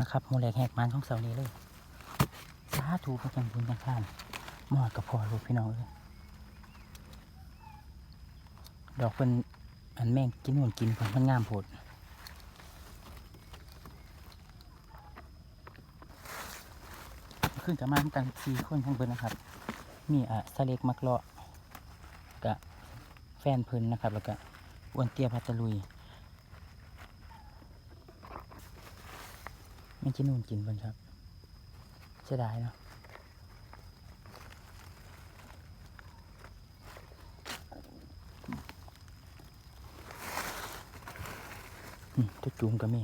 นะครับโมแลกแหกมันของเสานี้เลยสาธุพระจังบุญจังข้านมอดกับพ่อลูกพี่น้องเลยดอกเป็นอันแม่งกินนู่นกินคนมันงามโพดขึ้นกับมาทำกันสี่คนทั้งเบิดนะครับ มีอะสะเล็กมักเลาะกับแฟนเพิ่นนะครับ แล้วก็อ้วนเตี้ยพัตลุย ไม่กินนู่นกินเพิ่นครับเสียดายเนาะอืมตัวจูงก็มี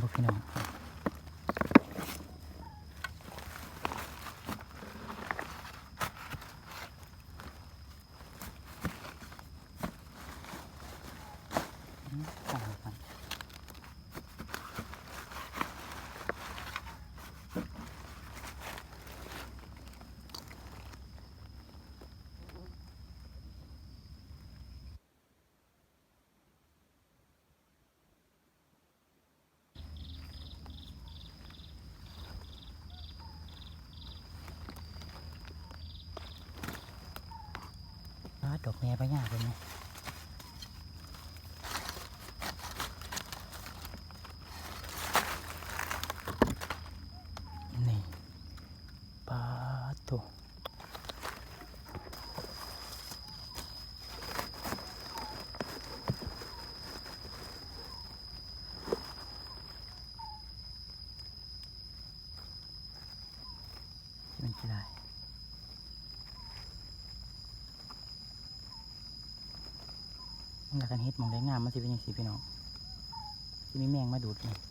สะออนพวกพี่น้องอืมตายครับ อ้าดอกแม่ไปยเลยเนี่ยนี่ปาโตมันจะได้ อยากกันเฮ็ดมองได้งามมันสิเป็นยังสีพี่น้องที่มีแมงมาดูดเลย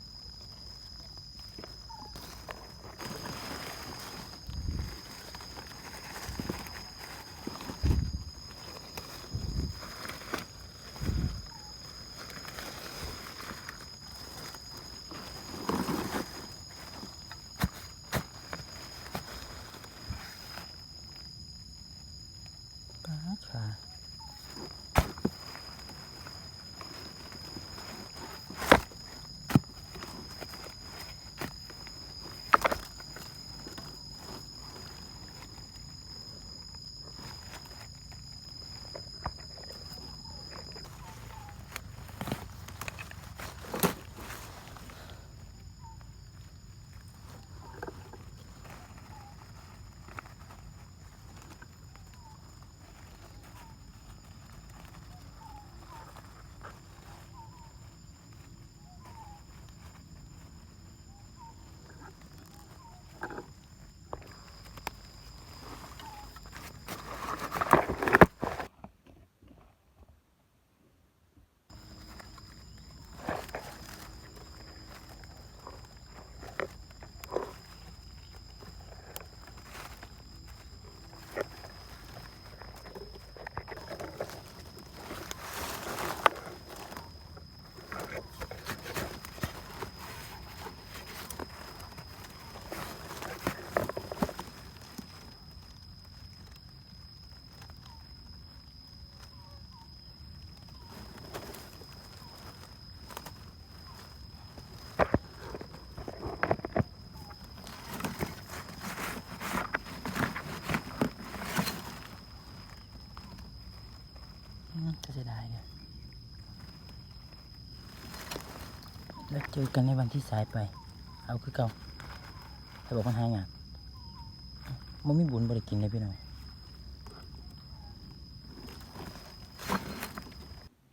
เจอกันในวันที่สายไป เอาคือเก่าให้บอกมันหายางมันมีบุญบริกินเลยพี่น้อง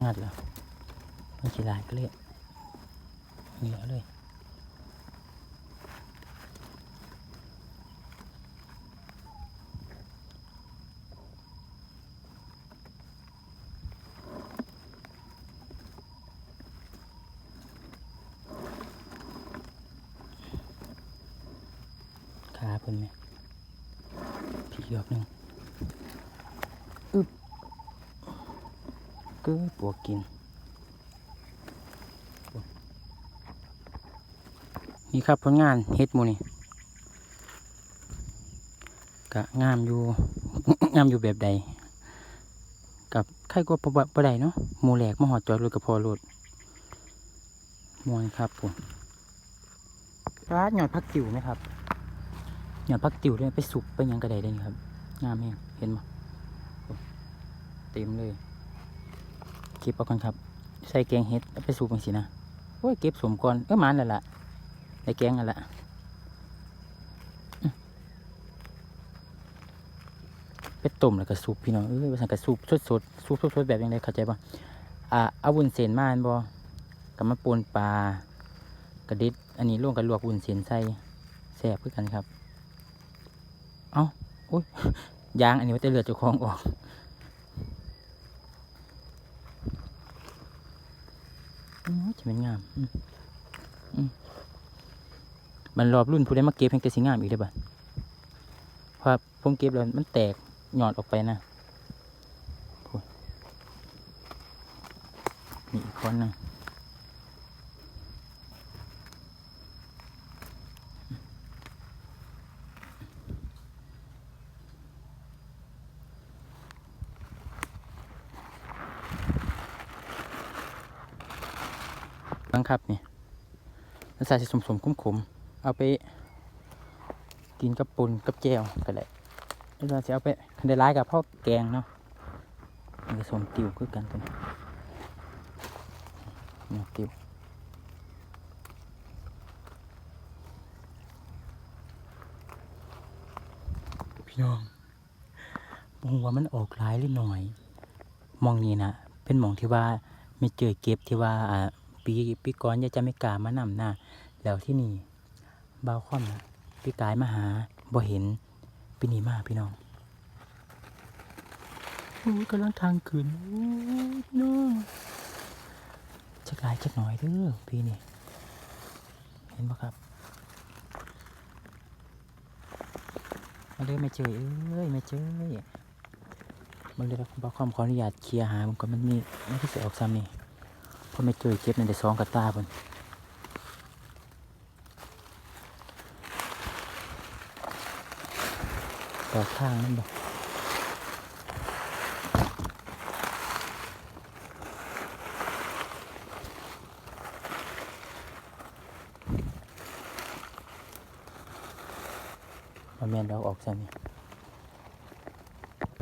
งัดแล้วมันขี้ลายก็เลยเหนียวเลย ขาเพิ่นไหม อีกดอกหนึ่งอึบก้ยปวกกิน นี่ครับผลงานเฮ็ดมูนี่กะงามอยู่ งามอยู่แบบใด กับใครก็บ่บ่บ่ได้เนาะหมูแหลกมาหอดจอดรถกับพอรถมวนครับผมร้านหยอดพักติวไหมครับ หยอดพักติวเลยไปสุกไปยังกระไดได้นี่ครับงามแม่งเห็นมั้เต็มเลยเก็บเอากันครับ ใส่แกงเฮ็ดไปสุกจังสินะโอ้ยเก็บสมก่อนเออหมันแล้วล่ะในแกงนั่นแหละไปต้มแล้วก็ซุปพี่น้องเอ้ยว่าสั่งกับซุปสดสดๆซุปสดๆแบบยังไงเข้าใจป่ะอ่าเอาวุ้นเส้นมาอันบ่กับมาปนปลากระดิดอันนี้ร่วมกับลวกวุ้นเส้นใส่แซ่บคือกันครับ อุ้ยยางอันนี้ว่าจะเลือดจ้าของออกอืมจะเป็นงามมันรอบรุ่นผู้ได้มาเก็บให้กระสิงามอีกได้อบ่ะเพราะผมเก็บแล้วมันแตกหยอดออกไปนะพูดนี่อีกคนนึง ครับนี่รสชาติสิสมขมๆเอาไป กินกับปุนกับแจวก็ได้แล้วเราจะเอาไปคันได้ร้ายกับพ่อแกงเนาะมันผสมติวคือกันตัวนี้เนี่ยติวพี่น้องมองว่ามันออกหลายหรือหน่อย มองนี้นะเป็นมองที่ว่าไม่เจอเก็บที่ว่าอ่า ปีปีก่อนยายจะไม่กล้ามานำหน้าแล้วที่นี่บาวค่อมนะพี่กายมาหาบ่เห็นปีนี้มาพี่น้องโอ้กำลังทางขึ้นโอ้น้องจะกลายจักหน่อยเด้อปีนี้เห็นปะครับมาเลยไม่เจอเอ้ยไม่เจอมันเลยบ่าวค่อมขออนุญาตเคลียร์หาผมก็มันมีไม่ที่จะออกซ้ำนี่ พราะไม่เจอเจ็บในเดี๋ยวสองกับตาเพิ่นต่อทางนั่นบอกมาเมียนเราออกซ้ำนี่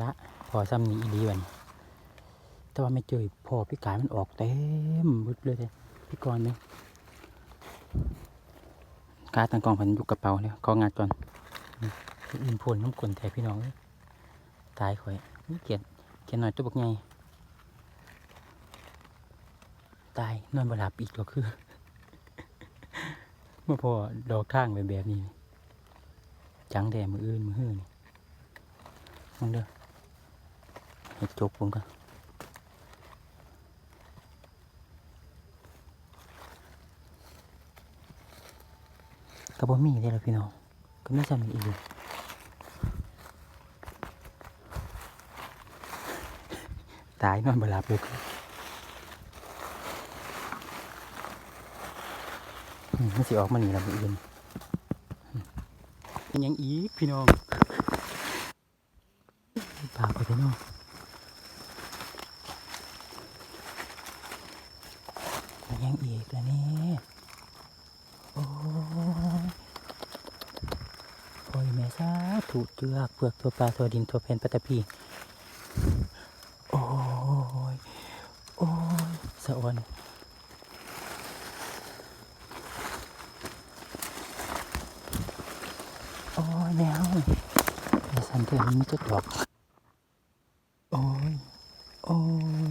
ละพอซ้ำนี้อีดีวัน แต่ว่าไม่เจอพอพี่กายมันออกเต็มบึดเลยเด้พี่กรณ์เนี่ยการตังกองพันอยู่กระเป๋าเลยกองงานก่อนอินพลน้ำกลนแทพี่น้องตายข่อยนี่เกียดเกียดหน่อยตัวบักไงตายนอนบหลับอีกก็คือเมื่อพอดอกข้างแบบแบบนี้ จังแดมืออื่นมือหื้อนี่มองเด้อเห็ดจกผมกัน ก็บ่มีได้แล้วพี่น้องก็ไม่จำอีกตายนอนบลับลยอืมมันสิออกมาหนีลำอื่นอืมเป็นยังอีกพี่น้องพาไปพี่น้องเป็นหยังอีกแล้วนี่โอ้ย โอ้ยแม่สาถูก เจือกเปลือกตัวปลาตัวดินตัวเพนปัตตพีโอ้ย โอ้ยสะออนโอ้ยแมวแม่สันเถื่อนมันจะดอกโอ้ย โอ้ย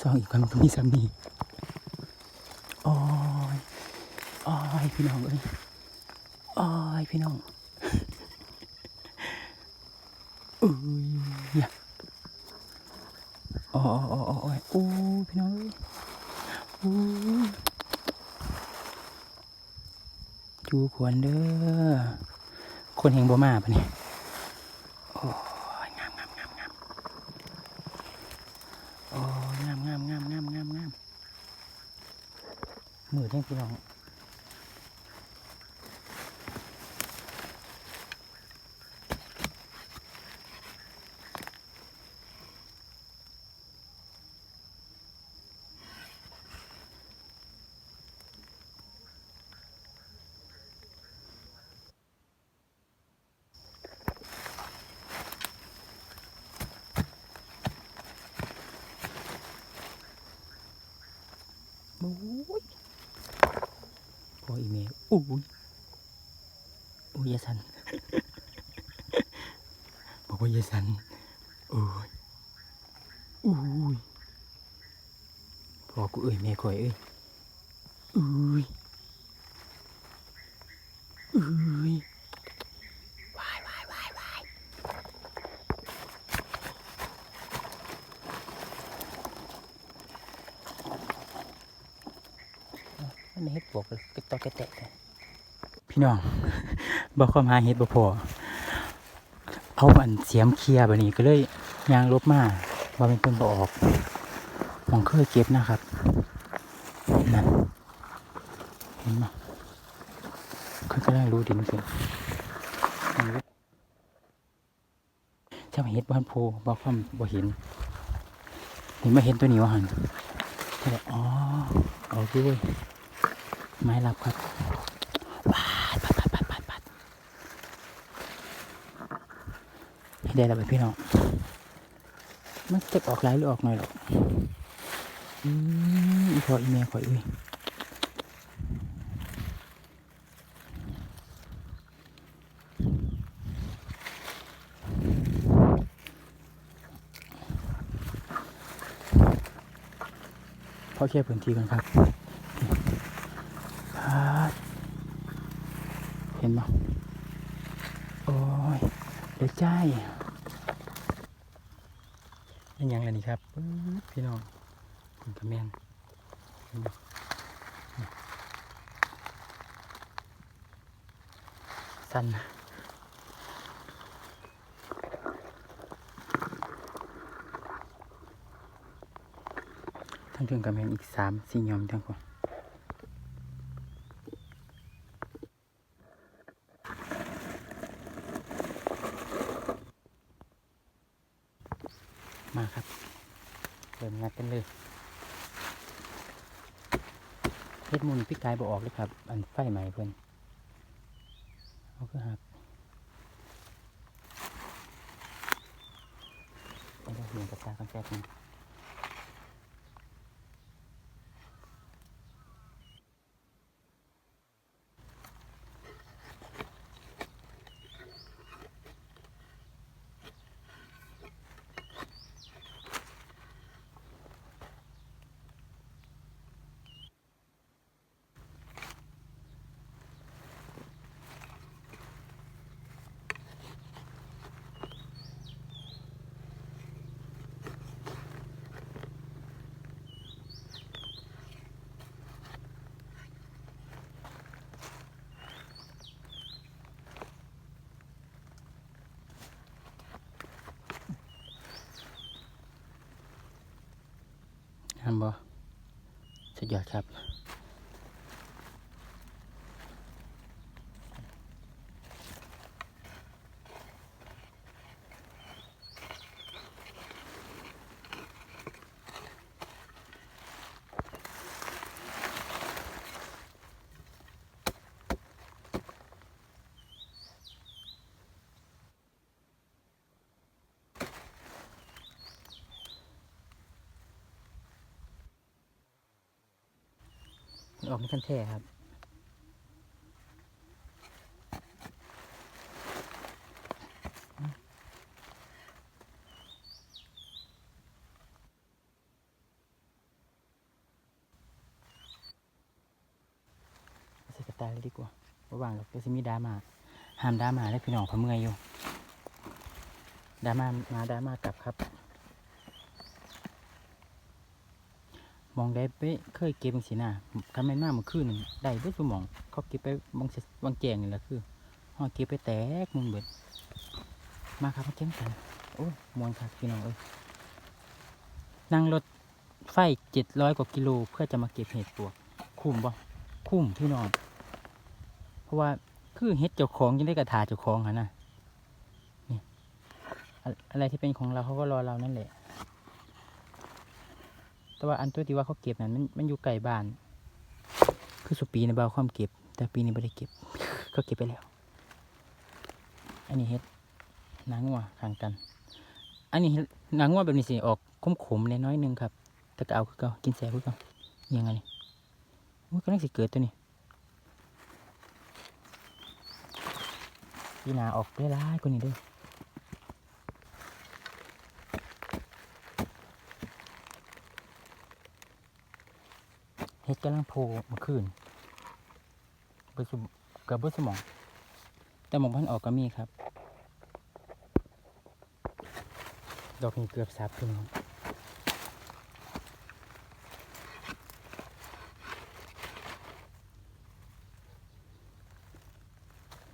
สองอีกคนก็มีสามีโอ้ยโอ้ยพี่น้องเอ้ยอ้ยพี่น้อง เอ้ยอย่าอ๋ออ๋ออ๋ออ๋อโอ้พี่น้องโอ้จูขวนเด้อ คนแห่งบ่มาปะเนี่ยโอ้ยงามงามงามงามโอ้งามงามงามงามงามงามมือแท่งพี่น้อง โอ้ยพออีเมลอุ้ยอุ้ยยสันบอกว่ายสันโอ้ยอุ้ยพอกูเอ้ยแม่คอยเอ้ยอุ้ยอุ้ยวายวายวายวายมันเฮ็ดปวกเลยกระตอกกระแตะเลย พี่น้องบอกความหาเฮ็ดบ่พอเอาอันเสียมเคลียแบบนี้ก็เลยยางลบมาว่าเป็นต้นบออกมองเคยเก็บนะครับนั่นเห็นไหมเคยก็ได้รู้ดินเสียเจ้าเห็ดบ้านโพบอกความบ่เห็นเห็นมาเห็นตัวนี้วะหันก็เลยอ๋อเอาด้วยไม้รับครับว้ายปัดปัดปัดปัดปัด ให้ ได้แล้วไปพี่น้อง มันจะออกหลายหรือออกหน่อยหรอกอืมอีพออีเมลขอยอุ้ยพอแค่พื้นที่กันครับพาดเห็นไหมโอ้ยเดี๋ยวใจ ยังเลยนี่ครับพี่น้องคุณกระแมนเห็นบ่นี่สั้นทั้งถึงกระแมนอีกสามสี่ยอมทั้งคนมาครับ เริ่มงัดกันเลยเฮ็ดมุนพี่กายบอกออกเลยครับ อันไฟใหม่เพื่อนเอาคือหักไม่ไดี๋ยวเห็นกระตากันแป๊บนึงทำบ่สุด ยอดครับ ออกในขั้นแท้ครับใส่กระต่ายเลยดีกว่าระหว่างเราก็จะมีดามาห้ามดามาได้พี่น้องพะเมื่อยอยู่ดามามาดามากลับครับ มองได้ไปเคยเก็บบังสีหน้าคำแม่นมากเมื่อคืนได้เพื่อสมองเขาเก็บไปบางบางแจงนี่แหละคือเฮหอเก็บไปแตกมุนเบิดมาครับมาเก็บกันโอ้ยมวนครับพี่น้องเอ้ยนั่งรถไฟเจ็ดร้อยกว่ากิโลเพื่อจะมาเก็บเห็ดปวกคุ้มบ่คุ้มพี่น้องเพราะว่าคือเห็ดเจ้าของยังได้กระถาเจ้าของหะนะนี่อะไรที่เป็นของเราเขาก็รอเรานั่นแหละ แต่ว่าอันตัวที่ว่าเขาเก็บนั้นมันมันอยู่ไกลบ้าน คือสุปีในบ่าวความเก็บ แต่ปีนี้ไม่ได้เก็บก็เก็บไปแล้ว อันนี้เฮ็ดนางงัวข้างกัน อันนี้นางงัวแบบนี้สิออกขมๆเล็น้อยนึงครับแต่ก็เอาคือเก่ากินแซ่บคือเก่ายังไงนี่มันก็น่าสิเกิดตัวนี้พี่นาออกได้ร้ายกว่านี้ด้วย ฮ็ดกำลังโผล่มื่อคืนเบิดสมกับเบิดสมอง แต่หมองพันออกก็มีครับ ดอกนี้เกือบซับพี่น้อง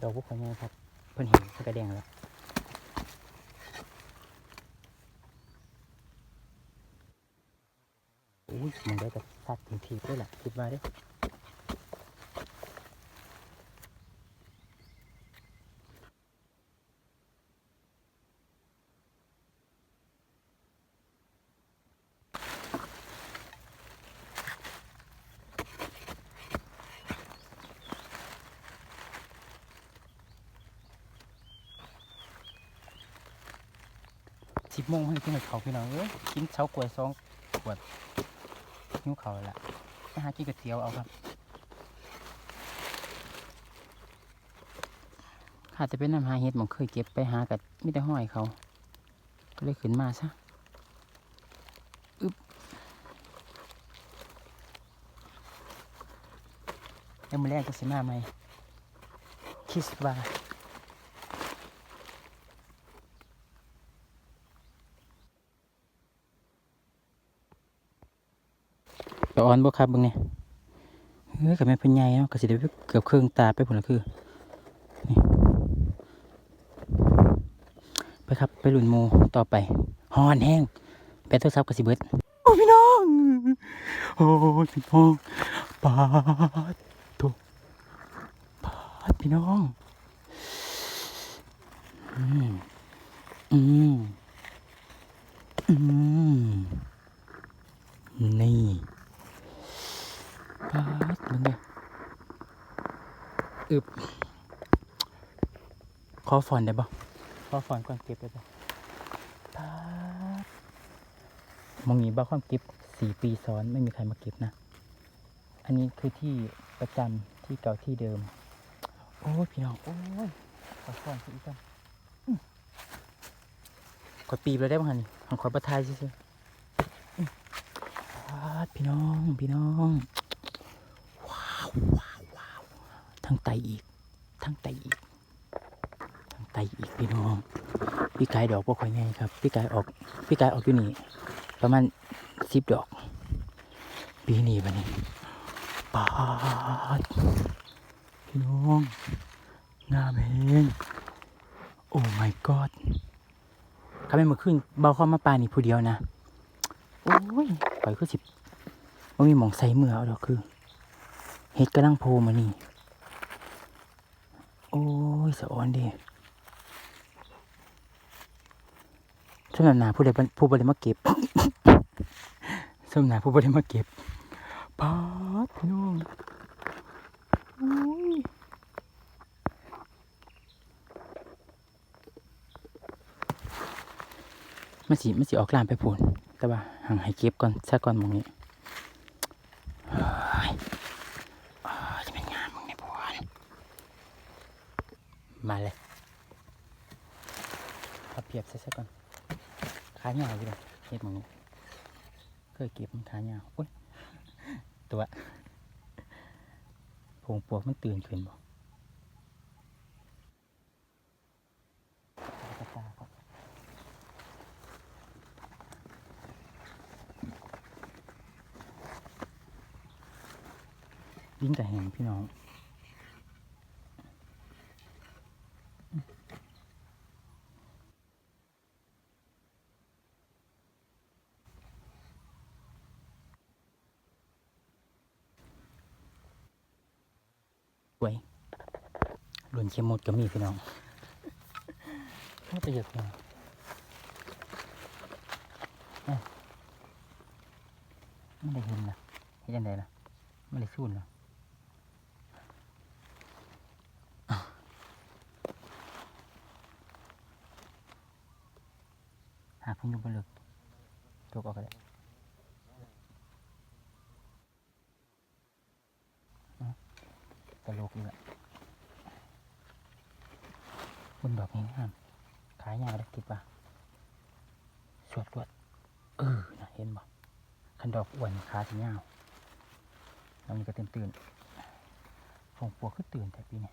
ดอกพวกเขาเนี่ยครับ เพิ่นเห็นเพิ่นกระแดงแล้ว อุ้ย มันได้กับสัตว์ถึงทีด้วยแหละคิดว่าด้สิบโมงให้กินเขาพี่น้องเอ้ยกินเช้ากล้วยสองขวด นิ้วเขาแล้วละไปหากินก๋วยเตี๋ยวเอาครับข้าจะเป็นน้ำหาเห็ดหมองเคยเก็บไปหากับมิแต่ห้อยเขา ก็เลยขึ้นมาซะอึ๊บแล้วมือแรกจะสิมาไหมคิดว่า ไปออนบ่ครับบิ่งเนี่ยเฮ้ยกับแม่นเพิ่นใหญ่เนาะก็สิได้เกือบเครึ่องตาไปพุ่นละคือนี่ไปครับไปลุ่นหมูต่อไปฮอนแห้งแปดโทรศัพท์ก็สิเบิดโอ้พี่น้องโอ้พี่น้องปาดถูปาดพี่น้องอืมอืมอืมนี่ ปาดมึงเนี่ยอึบขอฟอนได้ปะขอฟอนก่อนเก็บได้ปะปาดมองนี้บ้าความเก็บสี่ปีซ้อนไม่มีใครมาเก็บนะ อันนี้คือที่ประจำที่เก่าที่เดิม โอ้ยพี่น้อง โอ้ยขอฟอนสิอีกกันอื้อขอปีบเลยได้บ้างนี่ของขอประทายซิซิพี่น้อง พี่น้อง ว้าวว้าวทั้งไตอีก ทั้งไตอีก ทั้งไตอีกพี่น้อง พี่กายดอกพวกข่อยไงครับ พี่กายออก พี่กายออกอยู่นี่ ประมาณสิบดอก ปีนี้บันนี้ปาดพี่น้องงามเองโอ้ my god ข้าไม่มาขึ้นเบาเข้ามาปลานี่ผู้เดียวนะ โอ้ยปล่อยคือสิบมันมีหมองใส่เมื่อเอาดอกคือ เฮ็ดกำลังโพมานี่ โอ้ยสะออนเดีสมนาหนาผู้ใดผู้บริมาเก็บสมนาผู้บริมาเก็บปาดพี่น้องโอ้ยมันสิมันสิออกลามไปพูนแต่ว่าห่างให้เก็บก่อนซะก่อนมองนี้เฮ้ย อ๋อจะเป็นงานมึงในพวนมาเลยเอาเปรียบใส่ซะก่อนขาเหงาอยู่เลยเก็บ มึงเคยเก็บมันขาเหงาอุ้ยตัวพงปวกมันตื่นขึ้นบ่ตาตาก่อนดิ้นแต่แหงพี่น้อง วยหลุนเข็มหมดก็มีพี่น้องไม่ไปเหยียบยังเอ้าไม่ได้เห็นนะเห็นยังไงล่ะไม่ได้สูนนะหาพิ่งอยุบบนเลึกจกออกก็ได้ ตลกอยู่แหละคุณดอกนี้ห้ามขายยาวได้ติดป่ะสวดสวดเออนะเห็นบ่คันดอกอ้วนขาถึงยาวแล้วนี่ก็ตื่นตื่นฟงปัวคือตื่นแต่ปีนี้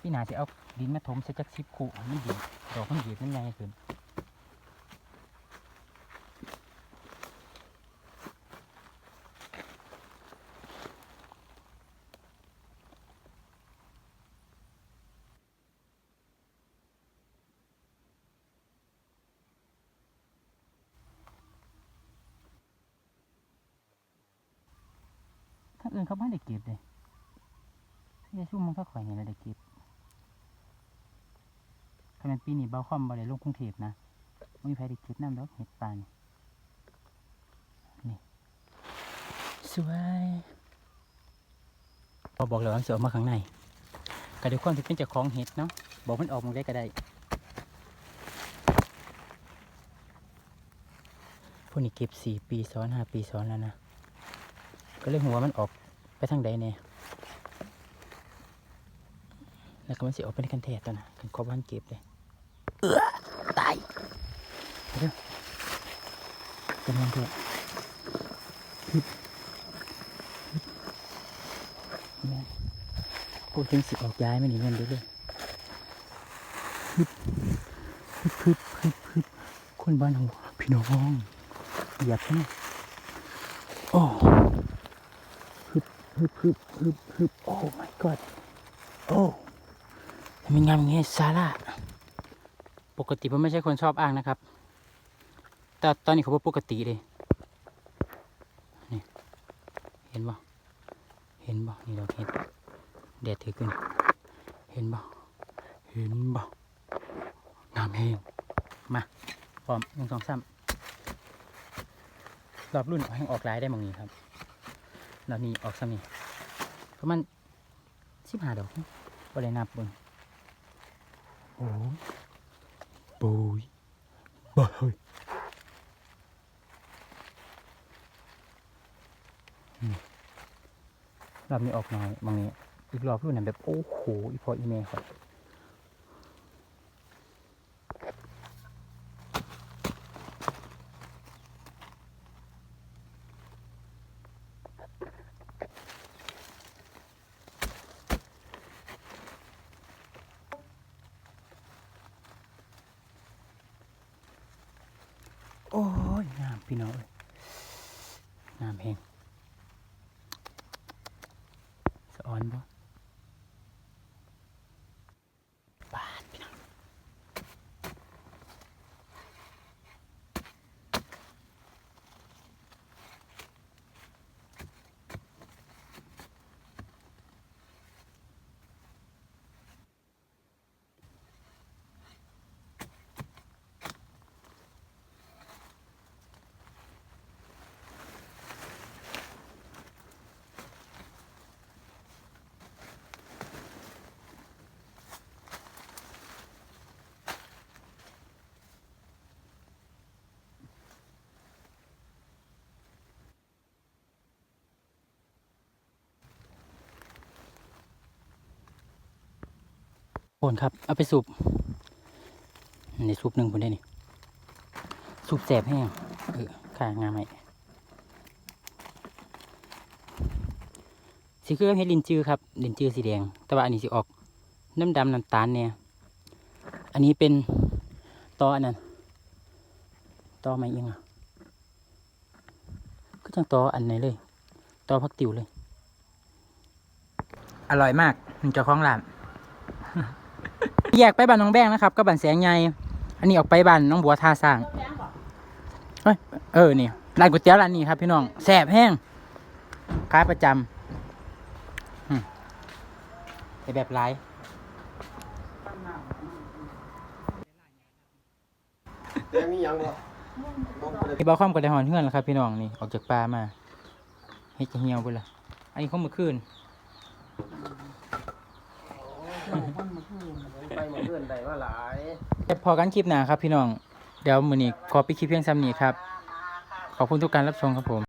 พี่นาจะเอาดินมาถมใส่จักสิบคู่มันดีดอกมันดีมันใหญ่ขึ้น ถ้าอื่นเขาไม่ได้เก็บเลยที่จะชุ่มมันก็ข่อยเนี่ยได้เก็บถ้าเป็นปีนี้เบา คอมบ่ได้ลงกรุงเทพนะไม่มีใครได้เก็บน้ำดอกเห็ดปลานี่นี่สวยพอบอกแล้วว่าจะออกมาข้างในก็ด้วยความที่เป็นเจ้าของเห็ดเนาะบอกมันออกมาได้ก็ได้พวกนี้เก็บสี่ปีซ้อนห้าปีซ้อนแล้วนะก็เลยหัวามันออกไปทางใดเนี่ยแล้วก็มันสิออกไปในคันแทตัวนะกันครบวันเก็บเลย เออตายเดี๋ยวเป็นยังไงฮึบฮึบแม่กูจึงสิออกย้ายไมันหนีเงินด้อเลยฮึบฮึบฮึบฮึบคนบ้านหัวพี่น้องเหยียบใช่ไหมโอ้ฮึบฮึบฮึบฮึบพึบโอ้ my god โอ้มันงามอย่างเงี้ยซาร่า ปกติผมไม่ใช่คนชอบอ้างนะครับ แต่ตอนนี้เขาบอกปกติเลยนี่เห็นบ่เห็นบ่นี่เราเห็นแดดถือขึ้น เห็นบ่เห็นบ่งามแห้งมาพร้อมหนึ่งสองสามรอบรุ่นเอาให้ออกลายได้หมองนี้ครับเรานี่ออกซ้ำนี่ประมาณสิบห้าดอกบ่ได้นับเบิ่งโอ้ ยโบยบอยรอบนี้ออกน้อยบางนี้ อีกรอบรุ่นนั้นแบบ โอ้โห อีพออีเมย์ครับโอ้ยงามพี่น้องเอ้ยงามเพลงสะออนบ่บาดพี่น้องโอ นครับ เอาไปสูบในสูบหนึ่งคนได้นี่สูบแสบแห้งเออขางามไหมสีคือเฮ็ดลินจือครับลินจือสีแดง แต่ว่าอันนี้สิออกน้ำดำน้ำตาลเนี่ย อันนี้เป็นตออันนั้นตอไม่เอียงอะก็จังตออันไหนเลยตอพักติวเลย อร่อยมากมันจะคล้องหลาน แยกไปบ้านน้องแบงนะครับก็บ้านแสงใหญ่อันนี้ออกไปบ้านน้องบัวท่าสร้างเฮ้ยเออนี่ร้านก๋วยเตี๋ยวร้านนี้ครับ พี่น้องแซ่บแห้งขายประจำอืมไอแบบไลายยังมียังบ่บ่บ่ได้พี่บอคอมกับไดหอนเพื่อนแล้วครับ พี่น้องนี่ออกจากป่ามาเฮ็ดจะเหี่ยวไปละอันนี้เขามาคืน ไปหมดเพื่อนได้มาหลาย แต่ พอกันคลิปหนาครับพี่น้อง เดี๋ยวมือนี้ขอปิดคลิปเพียงซ้ำนี้ครับ ขอบคุณทุกการรับชมครับผม